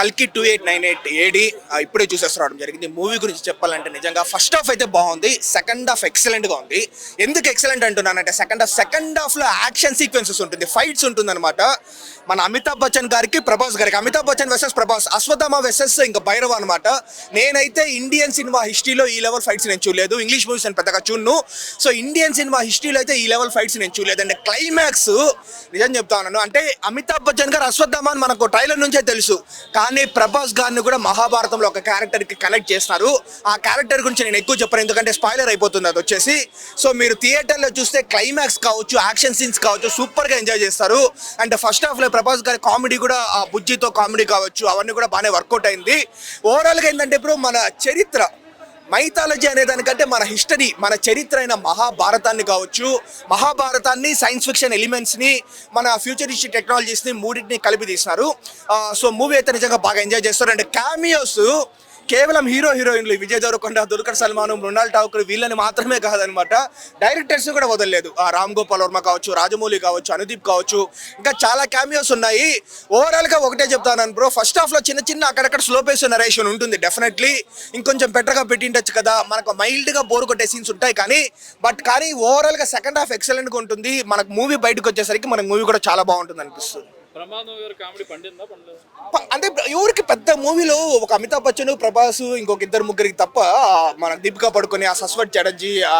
కల్కి two eight nine eight AD ఇప్పుడే చూసేసి రావడం జరిగింది. మూవీ గురించి చెప్పాలంటే నిజంగా ఫస్ట్ హాఫ్ అయితే బాగుంది సెకండ్ హాఫ్ ఎక్సలెంట్గా ఉంది. ఎందుకు ఎక్సలెంట్ అంటున్నానంటే సెకండ్ హాఫ్ సెకండ్ హాఫ్లో యాక్షన్ సీక్వెన్సెస్ ఉంటుంది ఫైట్స్ ఉంటుంది అనమాట మన అమితాబ్ బచ్చన్ గారికి ప్రభాస్ గారికి అమితాబ్ బచ్చన్ వెసెస్ ప్రభాస్ అశ్వథామ వెసెస్ ఇంకా భైరవ అనమాట నేనైతే ఇండియన్ సినిమా హిస్టరీలో ఈ లెవెల్ ఫైట్స్ నేను చూడలేదు. ఇంగ్లీష్ మూవీస్ నేను పెద్దగా చూడను. సో ఇండియన్ సినిమా హిస్టరీలో అయితే ఈ లెవెల్ ఫైట్స్ నేను చూడలేదు. అంటే క్లైమాక్స్ నిజం చెప్తా ఉన్నాను. అంటే అమితాబ్ బచ్చన్ గారు అశ్వత్థామ అని మనకు ట్రైలర్ నుంచే తెలుసు. కానీ ప్రభాస్ గారిని కూడా మహాభారతంలో ఒక క్యారెక్టర్కి కనెక్ట్ చేస్తున్నారు ఆ క్యారెక్టర్ గురించి నేను ఎక్కువ చెప్పను ఎందుకంటే స్పాయిలర్ అయిపోతుంది అది వచ్చేసి. సో మీరు థియేటర్లో చూస్తే క్లైమాక్స్ కావచ్చు యాక్షన్ సీన్స్ కావచ్చు సూపర్గా ఎంజాయ్ చేస్తారు. అండ్ ఫస్ట్ హాఫ్లో ప్రభాస్ గారి కామెడీ కూడా ఆ బుజ్జితో కామెడీ కావచ్చు అవన్నీ కూడా బాగానే వర్కౌట్ అయింది. ఓవరాల్గా ఏంటంటే ఇప్పుడు మన చరిత్ర మైథాలజీ అనే దానికంటే మన హిస్టరీ మన చరిత్ర అయిన మహాభారతాన్ని కావచ్చు మహాభారతాన్ని సైన్స్ ఫిక్షన్ ఎలిమెంట్స్ని మన ఫ్యూచరిస్టిక్ టెక్నాలజీస్ని మూడింటిని కలిపి తీసినారు. సో మూవీ అయితే నిజంగా బాగా ఎంజాయ్ చేస్తారు. అండ్ క్యామియోస్ కేవలం హీరో హీరోయిన్లు విజయ్ దేవరకొండ దుల్కర్ సల్మాన్ మృణాల్ ఠాకూర్ వీళ్ళని మాత్రమే కాదనమాట డైరెక్టర్స్ కూడా వదలలేదు. ఆ రామ్ గోపాల్ వర్మ కావచ్చు రాజమౌళి కావచ్చు అనుదీప్ కావచ్చు ఇంకా చాలా క్యామియోస్ ఉన్నాయి. ఓవరాల్గా ఒకటే చెప్తాను బ్రో. ఫస్ట్ హాఫ్లో చిన్న చిన్న అక్కడక్కడ స్లో పేస్ నరేషన్ ఉంటుంది డెఫినెట్లీ ఇంకొంచెం బెటర్గా పెట్టిండొచ్చు కదా. మనకు మైల్డ్గా బోర్ కొట్టే సీన్స్ ఉంటాయి కానీ బట్ కానీ ఓవరాల్గా సెకండ్ హాఫ్ ఎక్సలెంట్గా ఉంటుంది. మనకు మూవీ బయటకు వచ్చేసరికి మనకు మూవీ కూడా చాలా బాగుంటుంది అనిపిస్తుంది. అంటే ఎవరికి పెద్ద మూవీలో ఒక అమితాబ్ బచ్చన్ ప్రభాస్ ఇంకొక ఇద్దరు ముగ్గురికి తప్ప మన దీపికా పడుకొని ఆ సస్వత్ చటర్జీ ఆ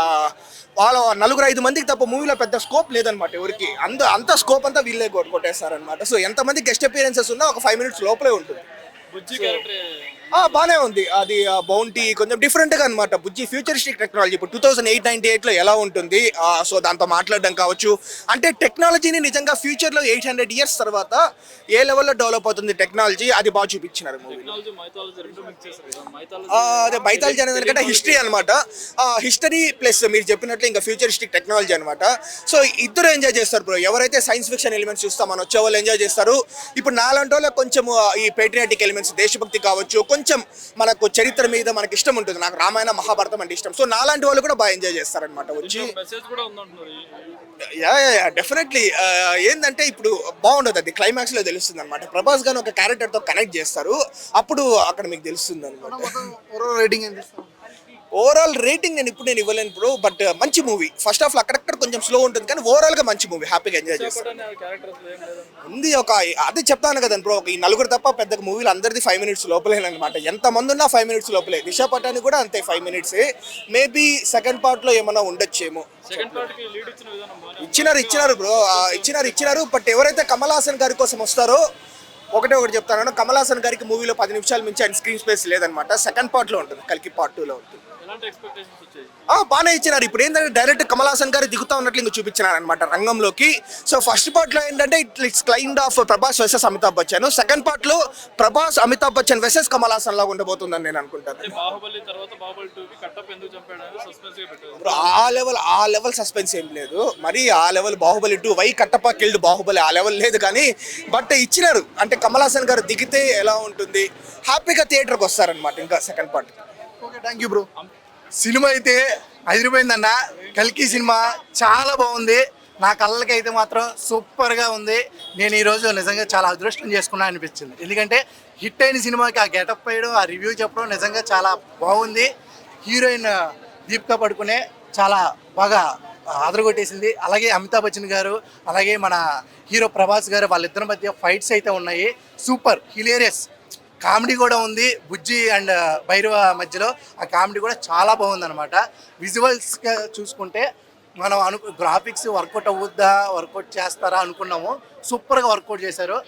వాళ్ళ నలుగురు ఐదు మందికి తప్ప మూవీలో పెద్ద స్కోప్ లేదనమాట ఎవరికి. అంత అంత స్కోప్ అంతా వీళ్ళే కొట్- కొట్టేస్తారనమాట సో ఎంతమంది గెస్ట్ అపియరెన్సెస్ ఉన్నా ఒక ఫైవ్ మినిట్స్ లోపలే ఉంటుంది. బానే ఉంది. అది బౌంటీ కొంచెం డిఫరెంట్గా అనమాట బుజ్జి ఫ్యూచరిస్టిక్ టెక్నాలజీ ఇప్పుడు టూ థౌసండ్ ఎయిట్ నైన్టీ ఎయిట్లో ఎలా ఉంటుంది? సో దాంతో మాట్లాడడం కావచ్చు. అంటే టెక్నాలజీని నిజంగా ఫ్యూచర్లో ఎయిట్ హండ్రెడ్ ఇయర్స్ తర్వాత ఏ లెవెల్లో డెవలప్ అవుతుంది టెక్నాలజీ అది బాగా చూపించినారు అదే మైథాలజీ అనేది ఎందుకంటే హిస్టరీ అనమాట హిస్టరీ ప్లస్ మీరు చెప్పినట్లు ఇంకా ఫ్యూచరిస్టిక్ టెక్నాలజీ అనమాట సో ఇద్దరు ఎంజాయ్ చేస్తారు బ్రో ఎవరైతే సైన్స్ ఫిక్షన్ ఎలిమెంట్స్ చూస్తామని వచ్చే వాళ్ళు ఎంజాయ్ చేస్తారు. ఇప్పుడు నాలాంటి వాళ్ళకి కొంచెం ఈ పేట్రియాటిక్ ఎలిమెంట్స్ దేశభక్తి కావచ్చు కొంచెం మనకు చరిత్ర మీద మనకి ఇష్టం ఉంటుంది. నాకు రామాయణ మహాభారతం అంటే ఇష్టం. సో నాలాంటి వాళ్ళు కూడా బాగా ఎంజాయ్ చేస్తారనమాట వచ్చి. మెసేజ్ కూడా ఉందంటున్నారు. యా యా డెఫినెట్లీ ఏంటంటే ఇప్పుడు బాగుండదు అది. క్లైమాక్స్లో తెలుస్తుంది అనమాట ప్రభాస్ గారు ఒక క్యారెక్టర్తో కనెక్ట్ చేస్తారు. అప్పుడు అక్కడ మీకు తెలుస్తుంది అనమాట రేటింగ్ ఓవరాల్ రేటింగ్ నేను ఇప్పుడు నేను ఇవ్వలేను బ్రో బట్ మంచి మూవీ ఫస్ట్లో అక్కడక్కడ కొంచెం స్లో ఉంటుంది కానీ ఓవరాల్గా మంచి మూవీ హ్యాపీగా ఎంజాయ్ చేస్తాను ఉంది ఒక అదే చెప్తాను కదా బ్రో ఈ నలుగురు తప్ప పెద్ద మూవీలు అందరిది ఫైవ్ మినిట్స్ లోపలేనమాట ఎంత మంది ఉన్నా ఫైవ్ మినిట్స్ లోపలే. దిశా పటాని కూడా అంతే ఫైవ్ మినిట్స్ మేబీ సెకండ్ పార్ట్లో ఏమైనా ఉండొచ్చేమో. ఇచ్చినారు ఇచ్చినారు బ్రో ఇచ్చినారు ఇచ్చినారు బట్ ఎవరైతే కమల్ హాసన్ గారి కోసం వస్తారో ఒకటే ఒకటి చెప్తాను. కమల్ హాసన్ గారికి మూవీలో పది నిమిషాల మించి ఆయన స్క్రీన్ స్పేస్ లేదనమాట సెకండ్ పార్ట్లో ఉంటుంది. కలికి పార్ట్ టూలో ఉంటుంది. బాగానే ఇచ్చినారు. ఇప్పుడు ఏంటంటే డైరెక్ట్ కమల్ హాసన్ గారు దిగుతా ఉన్నట్లు ఇంకా చూపించినారు అనమాట రంగంలోకి. సో ఫస్ట్ పార్ట్లో ఏంటంటే it's kind of Prabhas versus Amitabh Bachchan second పార్ట్లో ప్రభాస్ అమితాబ్ బచ్చన్ వెసెస్ కమల్ హాసన్ లాగా ఉండబోతుందని నేను అనుకుంటాను. ఆ లెవెల్ ఆ లెవెల్ సస్పెన్స్ ఏం లేదు. మరి ఆ level Baahubali two why Kattappa killed Baahubali? ఆ లెవెల్ లేదు కానీ బట్ ఇచ్చినారు. అంటే కమల్ హాసన్ గారు దిగితే ఎలా ఉంటుంది? హ్యాపీగా థియేటర్కి వస్తారనమాట ఇంకా second part okay thank you bro cinema అయితే అదిరిపోయిందన్న. కల్కి సినిమా చాలా బాగుంది. నా కళ్ళకి అయితే మాత్రం సూపర్గా ఉంది. నేను ఈరోజు నిజంగా చాలా అదృష్టం చేసుకున్నా అనిపించింది. ఎందుకంటే హిట్ అయిన సినిమాకి ఆ గెటప్ వేయడం ఆ రివ్యూ చెప్పడం నిజంగా చాలా బాగుంది. హీరోయిన్ దీపికా పడుకునే చాలా బాగా ఆదరగొట్టేసింది. అలాగే అమితాబ్ బచ్చన్ గారు అలాగే మన హీరో ప్రభాస్ గారు వాళ్ళిద్దరి మధ్య ఫైట్స్ అయితే ఉన్నాయి. Super hilarious. కామెడీ కూడా ఉంది. బుజ్జి అండ్ భైరవ మధ్యలో ఆ కామెడీ కూడా చాలా బాగుందనమాట విజువల్స్గా చూసుకుంటే మనం అను గ్రాఫిక్స్ వర్కౌట్ అవుద్దా వర్కౌట్ చేస్తారా అనుకున్నాము. సూపర్గా వర్కౌట్ చేశారు.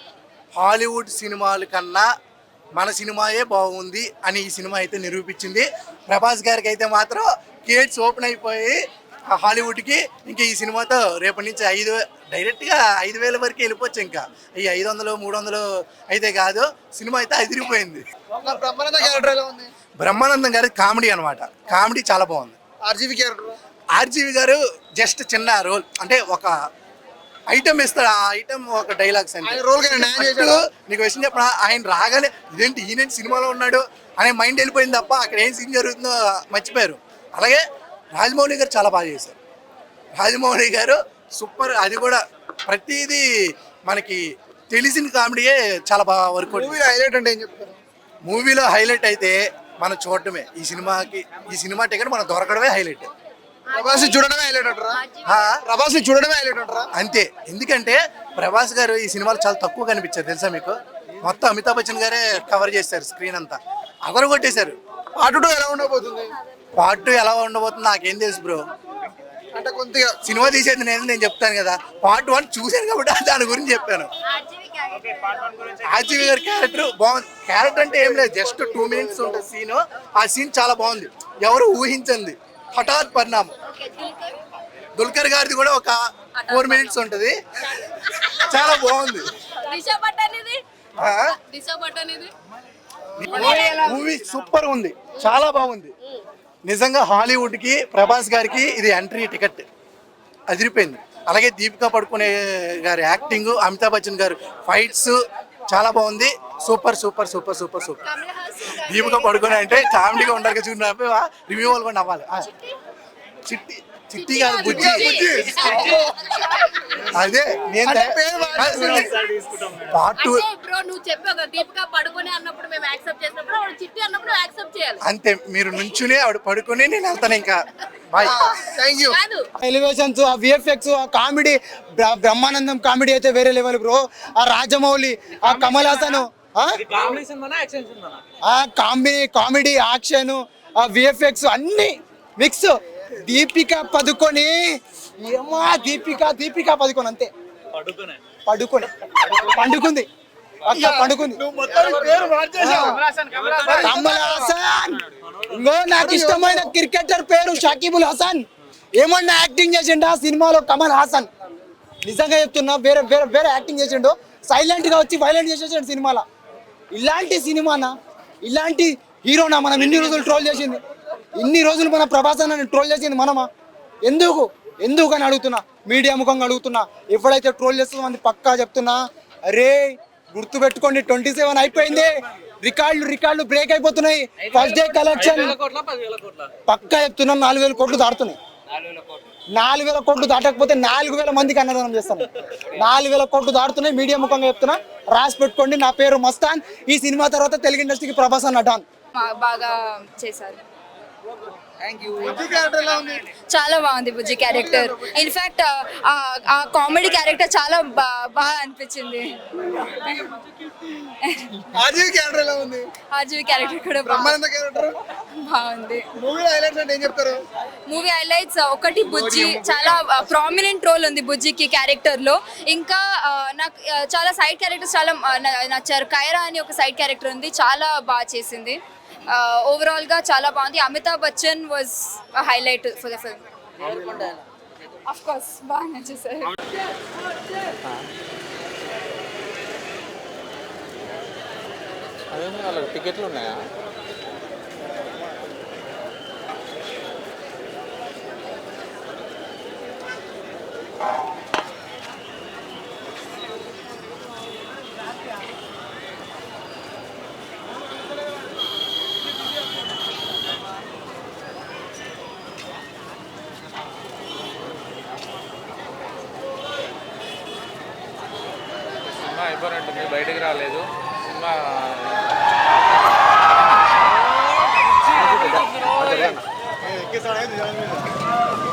హాలీవుడ్ సినిమాల కన్నా మన సినిమాయే బాగుంది అని ఈ సినిమా అయితే నిరూపించింది. ప్రభాస్ గారికి అయితే మాత్రం గేట్స్ ఓపెన్ అయిపోయి హాలీవుడ్కి ఇంకా ఈ సినిమాతో రేపటి నుంచి ఐదు డైరెక్ట్గా ఐదు వేల వరకు వెళ్ళిపోవచ్చు ఇంకా. ఈ ఐదు వందలు మూడు వందలు అయితే కాదు సినిమా అయితే అదిరిపోయింది. బ్రహ్మానంద గారి కామెడీ అనమాట కామెడీ చాలా బాగుంది. ఆర్జీవి క్యారెక్టర్ ఆర్జీవి గారు జస్ట్ చిన్న రోల్ అంటే ఒక ఐటమ్ ఇస్తాడు ఆ ఐటమ్ ఒక డైలాగ్స్ First చేశాడా? నీకు విషయం చెప్పిన? ఆయన రాగానే ఇదేంటి ఈయన సినిమాలో ఉన్నాడు? అనే మైండ్ వెళ్ళిపోయింది తప్ప అక్కడ ఏం సీన్ జరుగుతుందో మర్చిపోయారు. అలాగే రాజమౌళి గారు చాలా బాగా చేశారు. రాజమౌళి గారు సూపర్ అది కూడా ప్రతిదీ మనకి తెలిసిన కామెడీయే చాలా బాగా వర్కౌట్ మూవీ హైలైట్ అంటే ఏం చెప్తారు? మూవీలో హైలైట్ అయితే మనం చూడటమే. ఈ సినిమాకి ఈ సినిమా టికెట్ మనం దొరకడమే హైలైట్ ప్రభాస్ చూడడమే హైలైట్ అంటారా? ప్రభాస్ చూడడమే హైలైట్ అంటారా? అంతే. ఎందుకంటే ప్రభాస్ గారు ఈ సినిమాలో చాలా తక్కువ కనిపించారు తెలుసా మీకు? మొత్తం అమితాబ్ బచ్చన్ గారే కవర్ చేశారు స్క్రీన్ అంతా. అదరు కొట్టేశారు పార్ట్ టూ ఎలా ఉండబోతుంది? పార్ట్ టూ ఎలా ఉండబోతుంది నాకేం తెలుసు బ్రో అంటే కొద్దిగా సినిమా తీసేది నేను నేను చెప్తాను కదా. పార్ట్ వన్ చూశాను కాబట్టి దాని గురించి చెప్పాను. ఆర్జీవి గారి క్యారెక్టర్ బాగుంది. క్యారెక్టర్ అంటే ఏం లేదు జస్ట్ టూ మినిట్స్ ఉంటుంది సీన్ ఆ సీన్ చాలా బాగుంది. ఎవరు ఊహించింది. హఠాత్ పరిణామం. దుల్కర్ గారిది కూడా ఒక ఫోర్ మినిట్స్ ఉంటుంది. చాలా బాగుంది. మూవీ సూపర్ ఉంది. చాలా బాగుంది. నిజంగా హాలీవుడ్కి ప్రభాస్ గారికి ఇది ఎంట్రీ టికెట్. అదిరిపోయింది. అలాగే దీపికా పడుకునే గారి యాక్టింగ్ అమితాబ్ బచ్చన్ గారు ఫైట్స్ చాలా బాగుంది. Super super super super super. Deepika Padukone అంటే కామెడీగా ఉండాలి చూసిన రివ్యూ వాళ్ళు కూడా నవ్వాలి. చిట్టి. చిట్టి కాదు బుజ్జి. అదే నేను పార్ట్ టూ అంటే బ్రో నువ్వు చెప్పావు కదా దీపిక పడుకొని అన్నప్పుడు మేము యాక్సెప్ట్ చేసినప్పుడు ఆవిడ చిట్టి అన్నప్పుడు యాక్సెప్ట్ చేయాలి. అంతే మీరు నుంచునే ఆవిడ పడుకుని నేను వెళ్తాను ఇంకా. బాయ్ థ్యాంక్ యూ కాదు. ఎలివేషన్స్ ఆ విఎఫ్ఎక్స్ ఆ కామెడీ బ్రహ్మానందం కామెడీ అయితే వేరే లెవెల్ బ్రో ఆ రాజమౌళి ఆ కమల్ హాసన్ ఆ? ఆ కామెడీ కామెడీ యాక్షన్ ఆ విఎఫ్ఎక్స్ అన్ని మిక్స్ దీపిక పదుకొని. ఏమా దీపిక దీపిక పదుకొని అంతే. పడుకొని. పండుకుంది. అక్క పండుకుంది. కమల్ హాసన్ ఇంకో నాకు ఇష్టమైన క్రికెటర్ పేరు షకీబుల్ హసన్. ఏమన్నా యాక్టింగ్ చేసిండు? ఆ సినిమాలో కమల్ హాసన్. నిజంగా చెప్తున్నా వేరే వేరే వేరే యాక్టింగ్ చేసిండు. సైలెంట్గా వచ్చి వైలెంట్ చేసేసాడు సినిమాలో. ఇలాంటి సినిమానా? ఇలాంటి హీరోనా? మనం ఇన్ని రోజులు ట్రోల్ చేసింది. ఇన్ని రోజులు మన ప్రభాస్ అన్న ట్రోల్ చేసింది మనమా? ఎందుకు? ఎందుకు అని అడుగుతున్నా. మీడియా ముఖంగా అడుగుతున్నా. ఎప్పుడైతే ట్రోల్ చేస్తుందో మంది పక్కా చెప్తున్నా. అరే గుర్తు పెట్టుకోండి ట్వంటీ సెవెన్ అయిపోయింది. రికార్డులు రికార్డులు బ్రేక్ అయిపోతున్నాయి. ఫస్ట్ డే కలెక్షన్ పక్కా చెప్తున్నా నాలుగు వేల కోట్లు దాటుతున్నాయి. నాలుగు వేల కోట్లు. దాటకపోతే నాలుగు వేల మందికి అన్నదానం చేస్తాను. నాలుగు వేల కోట్లు దాటుతున్నాయి. మీడియా ముఖంగా చెప్తున్నా. రాసి పెట్టుకోండి. నా పేరు మస్తాన్. ఈ సినిమా తర్వాత తెలుగు ఇండస్ట్రీకి ప్రభాస్ అన్న డాన్ బాగా చేశారు బుజ్జి క్యారెక్టర్ ఎలా ఉంది చాలా బాగుంది బుజ్జి క్యారెక్టర్ ఇన్ఫాక్ట్ ఆ కామెడీ క్యారెక్టర్ చాలా బా- బాగా అనిపించింది. ఆర్జీవి క్యారెక్టర్ కూడా బాగుంది. మూవీ హైలైట్స్ అంటే ఏం చెప్తారు? మూవీ హైలైట్స్ ఒకటి బుజ్జి చాలా ప్రామినెంట్ రోల్ ఉంది బుజ్జికి క్యారెక్టర్లో. ఇంకా నాకు చాలా సైడ్ క్యారెక్టర్స్ చాలా నచ్చారు. కైరా అని ఒక సైడ్ క్యారెక్టర్ ఉంది చాలా బాగా చేసింది. Uh, ఓవరాల్గా చాలా బాగుంది. Amitabh Bachchan was highlight for the film of course బాగా నచ్చేసారు టికెట్లు ఉన్నాయా? సినిమా అయిపోయినట్టుంది బయటికి రాలేదు సినిమా మూవీ